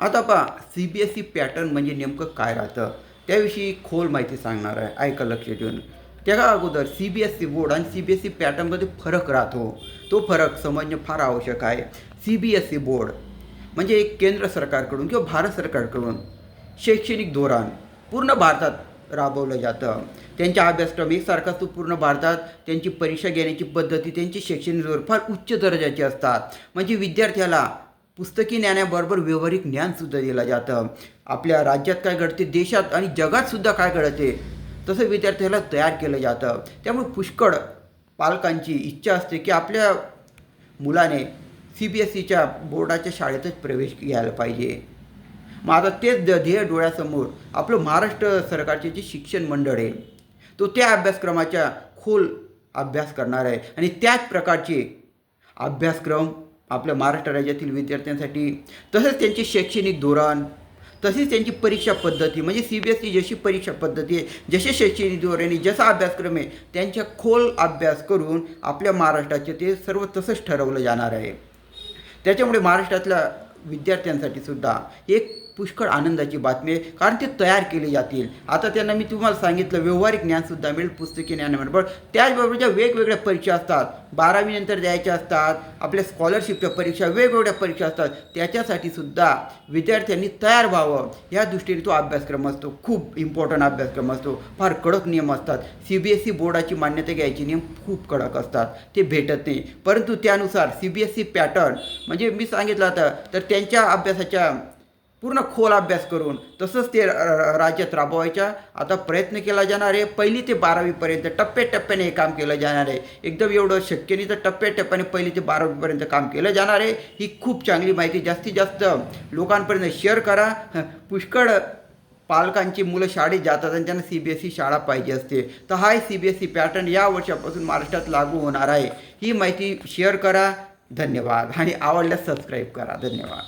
आता पहा C B S E pattern म्हणजे नेमकं काय राहतं? त्याविषयी खोल माहिती सांगणार आहे. ऐका लक्ष देऊन त्या अगोदर C B S E board आणि सी बी एस ई पॅटर्नमध्ये फरक राहतो. तो फरक समजणे फार आवश्यक आहे. C B S E board म्हणजे एक केंद्र सरकारकडून किंवा भारत सरकारकडून शैक्षणिक धोरण पूर्ण भारतात राबवलं जातं. त्यांचा अभ्यासक्रम एकसारखा तो पूर्ण भारतात त्यांची परीक्षा घेण्याची पद्धती त्यांची शैक्षणिक धोरण फार उच्च दर्जाची असतात. म्हणजे विद्यार्थ्याला पुस्तकी ज्ञानाबरोबर व्यावहारिक ज्ञानसुद्धा दिलं जातं. आपल्या राज्यात काय घडते देशात आणि जगातसुद्धा काय घडते तसं विद्यार्थ्याला तयार केलं जातं. त्यामुळे पुष्कळ पालकांची इच्छा असते की आपल्या मुलाने सी बी एस सीच्या बोर्डाच्या शाळेतच प्रवेश घ्यायला पाहिजे. मग आता तेच ध्येय डोळ्यासमोर आपलं महाराष्ट्र सरकारचे जे शिक्षण मंडळ आहे तो त्या अभ्यासक्रमाच्या खोल अभ्यास करणार आहे. आणि त्याच प्रकारचे अभ्यासक्रम आपल्या महाराष्ट्र राज्यातील विद्यार्थ्यांसाठी तसंच त्यांचे शैक्षणिक धोरण तसेच त्यांची परीक्षा पद्धती म्हणजे सी बी एस ई जशी परीक्षा पद्धती आहे जसे शैक्षणिक धोरण आहे जसा अभ्यासक्रम आहे त्यांच्या खोल अभ्यास करून आपल्या महाराष्ट्राचे ते सर्व तसंच ठरवलं जाणार आहे. त्याच्यामुळे महाराष्ट्रातल्या विद्यार्थ्यांसाठी सुद्धा एक पुष्कळ आनंदाची बातमी आहे कारण ते तयार केले जातील. आता त्यांना मी तुम्हाला सांगितलं व्यावहारिक ज्ञानसुद्धा मिळेल पुस्तकी पण त्याचबरोबर ज्या वेगवेगळ्या परीक्षा असतात बारावीनंतर द्यायच्या असतात आपल्या स्कॉलरशिपच्या परीक्षा वेगवेगळ्या परीक्षा असतात त्याच्यासाठी सुद्धा विद्यार्थ्यांनी तयार व्हावं. या दृष्टीने तो अभ्यासक्रम असतो. खूप इम्पॉर्टंट अभ्यासक्रम असतो. फार कडक नियम असतात. सी बी एस ई बोर्डाची मान्यता घ्यायचे नियम खूप कडक असतात. ते भेटत नाही. परंतु त्यानुसार C B S E pattern म्हणजे मी सांगितलं आता तर त्यांच्या अभ्यासाच्या पूर्ण खोल अभ्यास करून तसंच ते र- राज्यात राबवायच्या. आता प्रयत्न केला जाणार आहे. पहिली ते बारावीपर्यंत टप्प्याटप्प्याने हे काम केलं जाणार आहे. एकदम एवढं शक्य नाही तर टप्प्याटप्प्याने पहिली ते बारावीपर्यंत काम केलं जाणार आहे. ही खूप चांगली माहिती. जास्तीत जास्त लोकांपर्यंत शेअर करा. हं, पुष्कळ पालकांची मुलं शाळेत जातात आणि त्यांना सी बी एस ई शाळा पाहिजे असते. तर हा C B S E pattern या वर्षापासून महाराष्ट्रात लागू होणार आहे. ही माहिती शेअर करा. धन्यवाद. आणि आवडल्यास सबस्क्राईब करा. धन्यवाद.